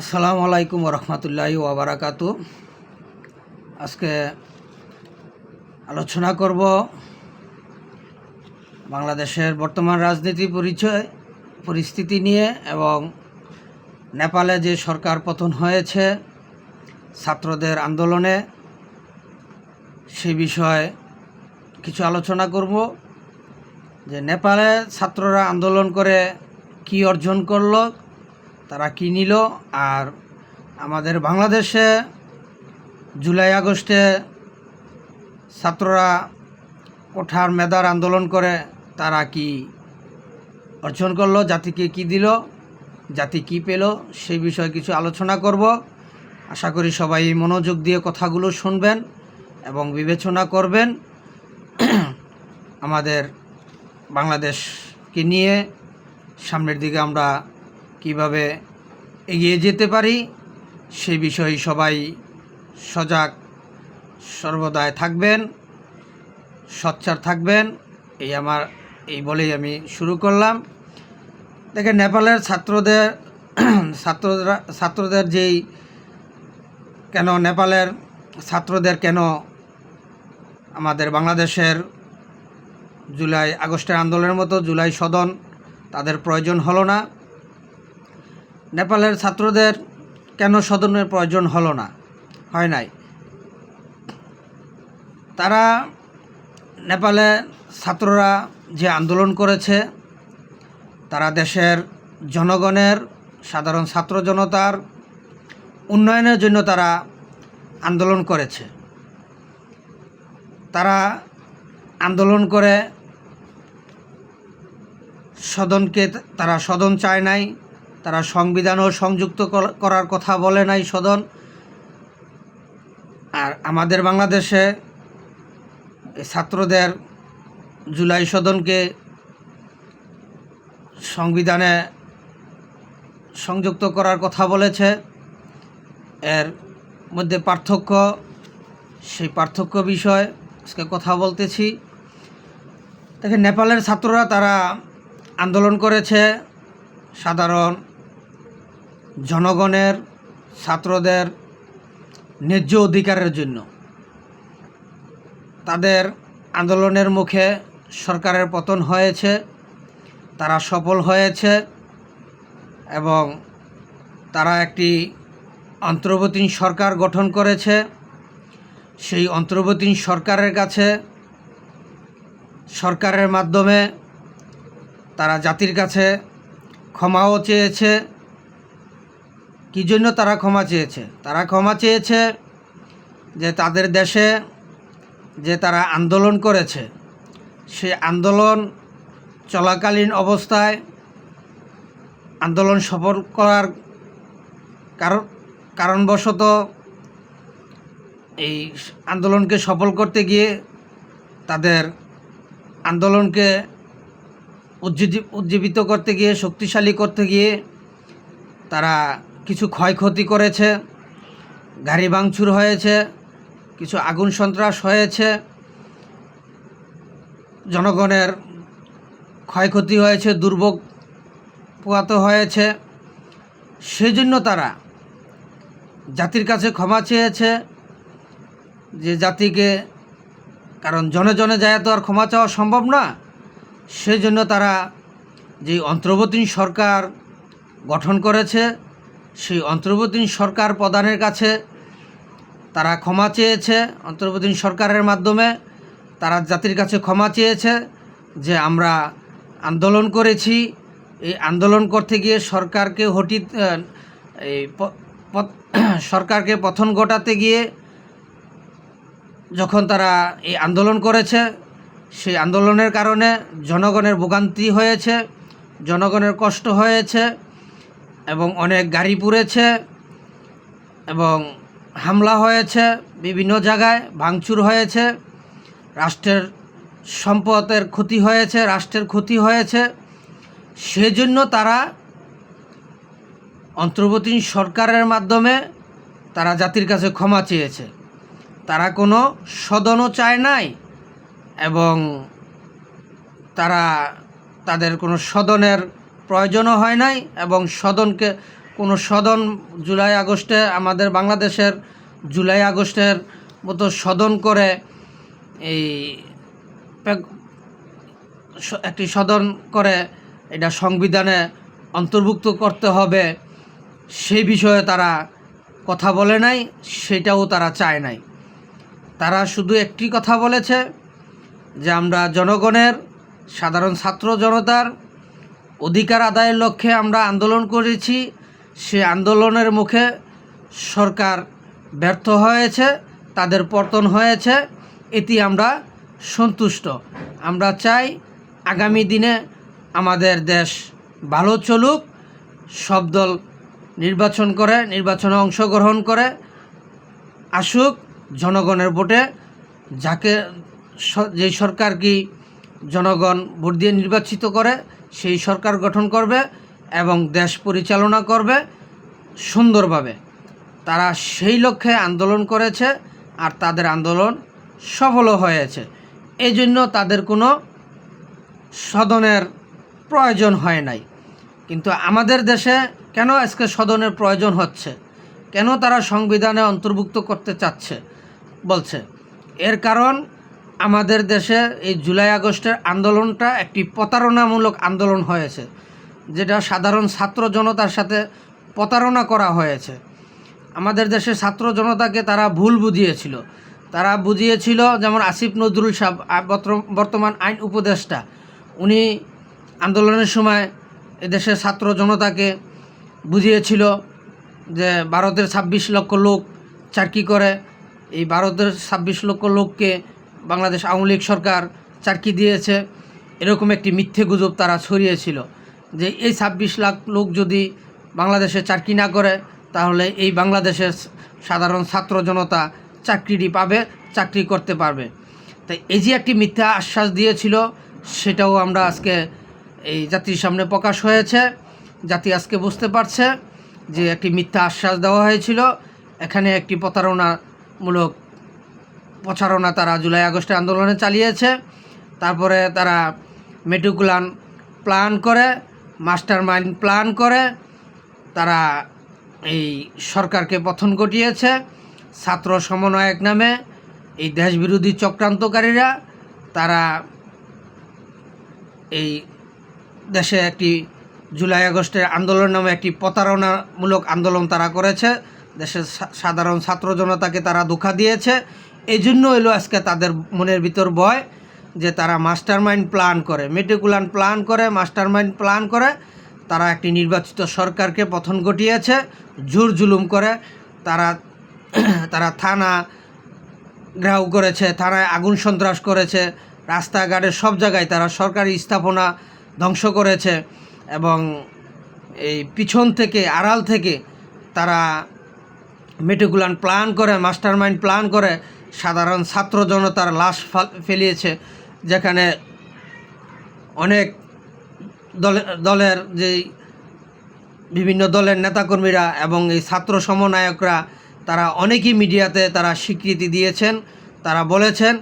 আসসালামু আলাইকুম রহমতুল্লাহি ওবরাকাত আজকে আলোচনা করব বাংলাদেশের বর্তমান রাজনীতি পরিচয়, পরিস্থিতি নিয়ে এবং নেপালে যে সরকার পতন হয়েছে, ছাত্রদের আন্দোলনে সে বিষয়ে কিছু আলোচনা করব। যে নেপালে ছাত্ররা আন্দোলন করে কি অর্জন করল তারা কি নিল? আর আমাদের বাংলাদেশে জুলাই আগস্টে ছাত্ররা কোঠার মেধার আন্দোলন করে তারা কি অর্জন করল? জাতিকে কি দিল? জাতি কি পেল? সেই বিষয়ে কিছু আলোচনা করব। আশা করি সবাই মনোযোগ দিয়ে কথাগুলো শুনবেন এবং বিবেচনা করবেন। আমাদের বাংলাদেশকে নিয়ে সামনের দিকে আমরা কীভাবে এগিয়ে যেতে পারি, সে বিষয়ে সবাই সজাগ সর্বদায় থাকবেন, সচ্চার থাকবেন। এই আমার, এই বলেই আমি শুরু করলাম। দেখেন, নেপালের ছাত্রদের, ছাত্ররা, ছাত্রদের যেই কেন নেপালের ছাত্রদের কেন আমাদের বাংলাদেশের জুলাই আগস্টের আন্দোলনের মতো জুলাই সদন তাদের প্রয়োজন হলো না নেপালের ছাত্রদের কেন সদনের প্রয়োজন হলো না? হয় নাই। তারা নেপালে ছাত্ররা যে আন্দোলন করেছে, তারা দেশের জনগণের, সাধারণ ছাত্র জনতার উন্নয়নের জন্য তারা আন্দোলন করেছে। তারা আন্দোলন করে সদনকে, তারা সদন চায় নাই। তারা সংবিধানও সংযুক্ত করার কথা বলে নাই সদন। আর আমাদের বাংলাদেশে ছাত্রদের জুলাই সদনকে সংবিধানে সংযুক্ত করার কথা বলেছে। এর মধ্যে পার্থক্য, সেই পার্থক্য বিষয় আজকে কথা বলতেছি। দেখেন, নেপালের ছাত্ররা তারা আন্দোলন করেছে। সাধারণ জনগণের, ছাত্রদের ন্যায্য অধিকারের জন্য। তাদের আন্দোলনের মুখে সরকারের পতন হয়েছে, তারা সফল হয়েছে এবং তারা একটি অন্তর্বর্তী সরকার গঠন করেছে। সেই অন্তর্বর্তী সরকারের কাছে, সরকারের মাধ্যমে তারা জাতির কাছে ক্ষমাও চেয়েছে কী জন্য তারা ক্ষমা চেয়েছে? তারা ক্ষমা চেয়েছে যে তাদের দেশে যে তারা আন্দোলন করেছে, সে আন্দোলন চলাকালীন অবস্থায় আন্দোলন সফল করার কারণ, কারণবশত এই আন্দোলনকে সফল করতে গিয়ে তাদের আন্দোলনকে উজ্জীবি- উজ্জীবিত করতে গিয়ে, শক্তিশালী করতে গিয়ে তারা কিছু ক্ষয়ক্ষতি করেছে, গাড়ি ভাঙচুর হয়েছে, কিছু আগুন সন্ত্রাস হয়েছে, জনগণের ক্ষয়ক্ষতি হয়েছে, দুর্ভোগ পোয়াত হয়েছে। সেজন্য তারা জাতির কাছে ক্ষমা চেয়েছে, যে জাতিকে, কারণ জনে জনে যায় তো আর ক্ষমা চাওয়া সম্ভব না, সেজন্য তারা যে অন্তর্বর্তী সরকার গঠন করেছে সেই অন্তর্বর্তী সরকার প্রধানের কাছে তারা ক্ষমা চেয়েছে। অন্তর্বর্তী সরকারের মাধ্যমে তারা জাতির কাছে ক্ষমা চেয়েছে যে আমরা আন্দোলন করেছি। এই আন্দোলন করতে গিয়ে সরকারকে হটি এই সরকারকে পথন ঘটাতে গিয়ে যখন তারা এই আন্দোলন করেছে, সেই আন্দোলনের কারণে জনগণের ভোগান্তি হয়েছে, জনগণের কষ্ট হয়েছে। এবং অনেক গাড়ি পুড়েছে এবং হামলা হয়েছে বিভিন্ন জায়গায়, ভাঙচুর হয়েছে, রাষ্ট্রের সম্পদের ক্ষতি হয়েছে, রাষ্ট্রের ক্ষতি হয়েছে। সেজন্য তারা অন্তর্বর্তী সরকারের মাধ্যমে তারা জাতির কাছে ক্ষমা চেয়েছে। তারা কোনো সদনও চায় নাই এবং তারা তাদের কোনো সদনের প্রয়োজনও হয় নাই এবং সদনকে, কোনো সদন জুলাই আগস্টে আমাদের বাংলাদেশের জুলাই আগস্টের মতো সদন করে এই একটি সদন করে এটা সংবিধানে অন্তর্ভুক্ত করতে হবে, সেই বিষয়ে তারা কথা বলে নাই, সেটাও তারা চায় নাই। তারা শুধু একটি কথা বলেছে যে আমরা জনগণের, সাধারণ ছাত্র জনতার অধিকার আদায়ের লক্ষ্যে আমরা আন্দোলন করেছি। সে আন্দোলনের মুখে সরকার ব্যর্থ হয়েছে, তাদের পতন হয়েছে, এটি আমরা সন্তুষ্ট। আমরা চাই আগামী দিনে আমাদের দেশ ভালো চলুক, সব দল নির্বাচন করে, নির্বাচনে অংশগ্রহণ করে, আসুক, জনগণের ভোটে যাকে যেই সরকার কি জনগণ ভোট দিয়ে নির্বাচিত করে সেই সরকার গঠন করবে এবং দেশ পরিচালনা করবে সুন্দরভাবে। তারা সেই লক্ষ্যে আন্দোলন করেছে আর তাদের আন্দোলন সফলও হয়েছে। এই জন্য তাদের কোনো সদনের প্রয়োজন হয় নাই। কিন্তু আমাদের দেশে কেন আজকে সদনের প্রয়োজন হচ্ছে? কেন তারা সংবিধানে অন্তর্ভুক্ত করতে চাচ্ছে? বলছে, এর কারণ আমাদের দেশে এই জুলাই আগস্টের আন্দোলনটা একটি প্রতারণামূলক আন্দোলন হয়েছে, যেটা সাধারণ ছাত্র জনতার সাথে প্রতারণা করা হয়েছে। আমাদের দেশের ছাত্র জনতাকে তারা ভুল বুঝিয়েছিল। তারা বুঝিয়েছিল যেমন আসিফ নজরুল সাহ বর্তমান আইন উপদেষ্টা, উনি আন্দোলনের সময় এদেশের ছাত্র জনতাকে বুঝিয়েছিল যে ভারতের ছাব্বিশ লক্ষ লোক চাকরি করে। এই ভারতের ছাব্বিশ লক্ষ লোককে বাংলাদেশ আওয়ামী লীগ সরকার চাকরি দিয়েছে, এরকম একটি মিথ্যে গুজব তারা ছড়িয়েছিল যে এই ছাব্বিশ লাখ লোক যদি বাংলাদেশে চাকরি না করে, তাহলে এই বাংলাদেশের সাধারণ ছাত্র জনতা চাকরিটি পাবে, চাকরি করতে পারবে। তাই এই যে একটি মিথ্যা আশ্বাস দিয়েছিল, সেটাও আমরা আজকে এই জাতির সামনে প্রকাশ হয়েছে। জাতি আজকে বুঝতে পারছে যে একটি মিথ্যা আশ্বাস দেওয়া হয়েছিল, এখানে একটি প্রতারণামূলক প্রচারণা তারা জুলাই আগস্টে আন্দোলনে চালিয়েছে। তারপরে তারা মেটুকুলান প্ল্যান করে মাস্টার মাইন্ড প্ল্যান করে, তারা এই সরকারকে পথন ঘটিয়েছে। ছাত্র সমন্বয়ক নামে এই দেশবিরোধী চক্রান্তকারীরা, তারা এই দেশে একটি জুলাই আগস্টের আন্দোলন নামে একটি প্রতারণামূলক আন্দোলন তারা করেছে। দেশের সাধারণ ছাত্র জনতাকে তারা ধোঁকা দিয়েছে। এই জন্য এলো আজকে তাদের মনের ভিতর ভয় যে তারা মাস্টার মাইন্ড প্ল্যান করে, মেটিকুলান প্ল্যান করে মাস্টার মাইন্ড প্ল্যান করে। তারা একটি নির্বাচিত সরকারকে পথন ঘটিয়েছে জোর জুলুম করে। তারা তারা থানা ঘেরাও করেছে, থানায় আগুন সন্ত্রাস করেছে। রাস্তাঘাটের সব জায়গায় তারা সরকারি স্থাপনা ধ্বংস করেছে এবং এই পিছন থেকে, আড়াল থেকে তারা মেটিকুলান প্ল্যান করে মাস্টার মাইন্ড প্ল্যান করে। সাধারণ ছাত্র জনতার লাশ ফেলিয়েছে, যেখানে অনেক দলের দলের যেই বিভিন্ন দলের নেতাকর্মীরা এবং এই ছাত্র সমন্বয়করা, তারা অনেকেই মিডিয়াতে তারা স্বীকৃতি দিয়েছেন। তারা বলেছেন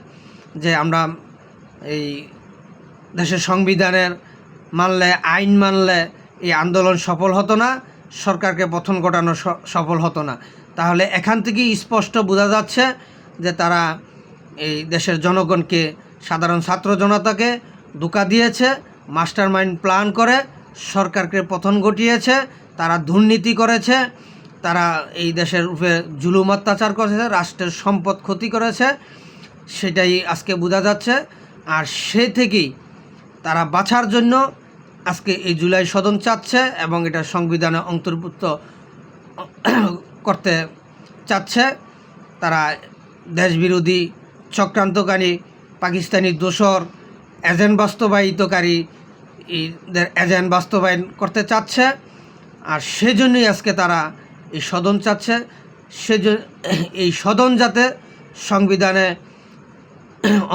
যে আমরা এই দেশের সংবিধানের মানলে, আইন মানলে এই আন্দোলন সফল হতো না, সরকারকে পথন ঘটানো সফল হতো না। তাহলে এখান থেকেই স্পষ্ট বোঝা যাচ্ছে যে তারা এই দেশের জনগণকে, সাধারণ ছাত্র জনতাকে ধোকা দিয়েছে মাস্টার মাইন্ড প্ল্যান করে, সরকারকে পথন ঘটিয়েছে, তারা দুর্নীতি করেছে, তারা এই দেশের উপরে জুলুম অত্যাচার করেছে, রাষ্ট্রের সম্পদ ক্ষতি করেছে, সেটাই আজকে বোঝা যাচ্ছে। আর সে থেকেই তারা বাছার জন্য আজকে এই জুলাই সদন চাচ্ছে এবং এটা সংবিধানে অন্তর্ভুক্ত করতে চাচ্ছে। তারা দেশবিরোধী, চক্রান্তকারী, পাকিস্তানি দোসর এজেন্ট বাস্তবায়িতকারী এজেন্ট বাস্তবায়ন করতে চাচ্ছে। আর সেজন্যই আজকে তারা এই সদন চাচ্ছে। সেজন্য এই সদন যাতে সংবিধানে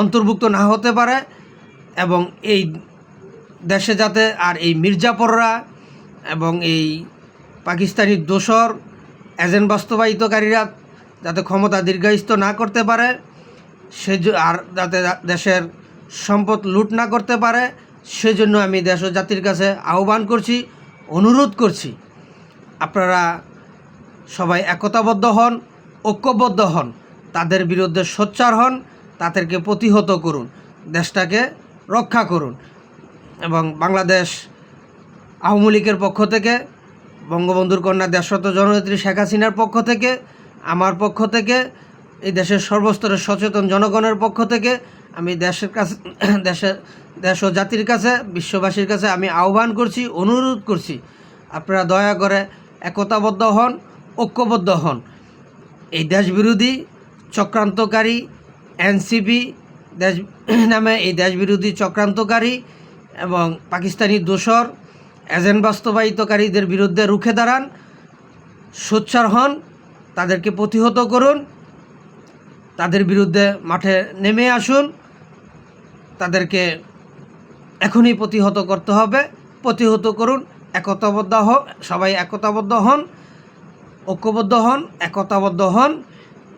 অন্তর্ভুক্ত না হতে পারে এবং এই দেশে যাতে আর এই মির্জাপররা এবং এই পাকিস্তানি দোসর এজেন্ট বাস্তবায়িতকারীরা যাতে ক্ষমতা দীর্ঘায়িত না করতে পারে সে আর যাতে দেশের সম্পদ লুট না করতে পারে, সেজন্য আমি দেশ ও জাতির কাছে আহ্বান করছি, অনুরোধ করছি, আপনারা সবাই একতাবদ্ধ হন, ঐক্যবদ্ধ হন, তাদের বিরুদ্ধে সোচ্চার হন, তাদেরকে প্রতিহত করুন, দেশটাকে রক্ষা করুন এবং বাংলাদেশ আওয়ামী লীগের পক্ষ থেকে, বঙ্গবন্ধুর কন্যা দেশরত জননেত্রী শেখ হাসিনার পক্ষ থেকে আমার পক্ষ থেকে, এই দেশের সর্বস্তরের সচেতন জনগণের পক্ষ থেকে আমি দেশের কাছে, দেশের, দেশ ও জাতির কাছে, বিশ্ববাসীর কাছে আমি আহ্বান করছি, অনুরোধ করছি, আপনারা দয়া করে একতাবদ্ধ হন, ঐক্যবদ্ধ হন। এই দেশবিরোধী চক্রান্তকারী এনসিপি দেশ, নামে এই দেশবিরোধী চক্রান্তকারী এবং পাকিস্তানি দোসর এজেন্ট বাস্তবায়িতকারীদের বিরুদ্ধে রুখে দাঁড়ান, সোচ্চার হন তাদেরকে প্রতিহত করুন। তাদের বিরুদ্ধে মাঠে নেমে আসুন। তাদেরকে এখনই প্রতিহত করতে হবে। প্রতিহত করুন, একতাবদ্ধ হ, সবাই একতাবদ্ধ হন, ঐক্যবদ্ধ হন, একতাবদ্ধ হন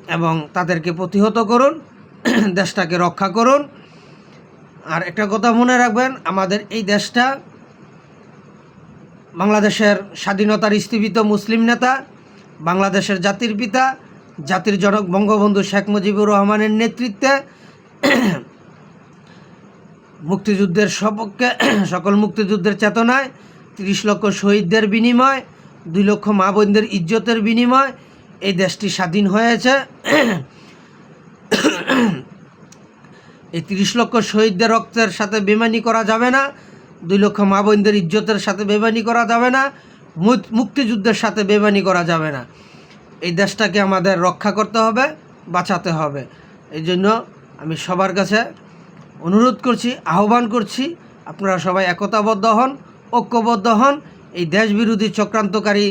এবং তাদেরকে প্রতিহত করুন, দেশটাকে রক্ষা করুন। আর একটা কথা মনে রাখবেন, আমাদের এই দেশটা বাংলাদেশের স্বাধীনতার স্থীবিত মুসলিম নেতা বাংলাদেশের জাতির পিতা, জাতির জনক বঙ্গবন্ধু শেখ মুজিবুর রহমানের নেতৃত্বে মুক্তিযুদ্ধের সপক্ষে সকল মুক্তিযুদ্ধের চেতনায় তিরিশ লক্ষ শহীদদের বিনিময়, দুই লক্ষ মা বোনদের ইজ্জতের বিনিময় এই দেশটি স্বাধীন হয়েছে। এই তিরিশ লক্ষ শহীদদের রক্তের সাথে বেমানি করা যাবে না, দুই লক্ষ মা বোনদের ইজ্জতের সাথে বেমানি করা যাবে না মুক্তিযুদ্ধের সাথে বেমানি করা যাবে না। এই দেশটাকে আমাদের রক্ষা করতে হবে, বাঁচাতে হবে। এই জন্য আমি সবার কাছে অনুরোধ করছি, আহ্বান করছি, আপনারা সবাই একতাবদ্ধ হন, ঐক্যবদ্ধ হন। এই দেশবিরোধী চক্রান্তকারী,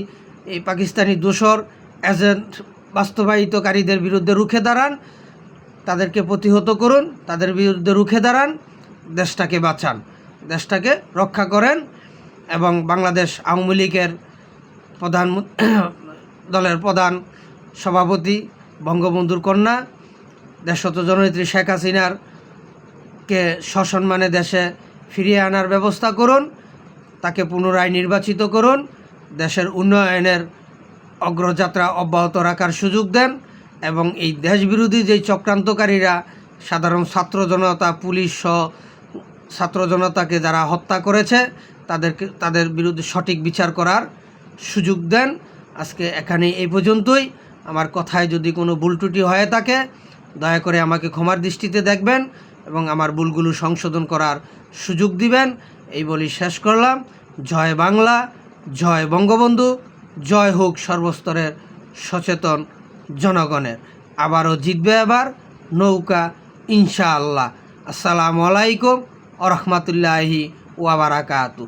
এই পাকিস্তানি দোসর এজেন্ট, বাস্তবায়িতকারীদের বিরুদ্ধে রুখে দাঁড়ান। তাদেরকে প্রতিহত করুন, তাদের বিরুদ্ধে রুখে দাঁড়ান, দেশটাকে বাঁচান, দেশটাকে রক্ষা করেন। এবং বাংলাদেশ আওয়ামী লীগের প্রধান দলের প্রধান সভাপতি বঙ্গবন্ধুর কন্যা, দেশত জননেত্রী শেখ হাসিনার কে সসম্মানে দেশে ফিরিয়ে আনার ব্যবস্থা করুন, তাকে পুনরায় নির্বাচিত করুন, দেশের উন্নয়নের অগ্রযাত্রা অব্যাহত রাখার সুযোগ দেন এবং এই দেশবিরোধী যেই চক্রান্তকারীরা, সাধারণ ছাত্র জনতা, পুলিশ সহ ছাত্র জনতাকে যারা হত্যা করেছে তাদেরকে, তাদের বিরুদ্ধে সঠিক বিচার করার সুযোগ দেন। আজকে এখানে এই পর্যন্তই। আমার কথায় যদি কোনো ভুল ত্রুটি হয়ে থাকে, দয়া করে আমাকে ক্ষমার দৃষ্টিতে দেখবেন এবং আমার ভুলগুলো সংশোধন করার সুযোগ দিবেন। এই বলি শেষ করলাম। জয় বাংলা, জয় বঙ্গবন্ধু, জয় হোক সর্বস্তরের সচেতন জনগণের। আবারও জিতবে এবার নৌকা, ইনশাআল্লাহ। আসসালামু আলাইকুম আ রহমতুল্লাহি ওয়াবারাকাতু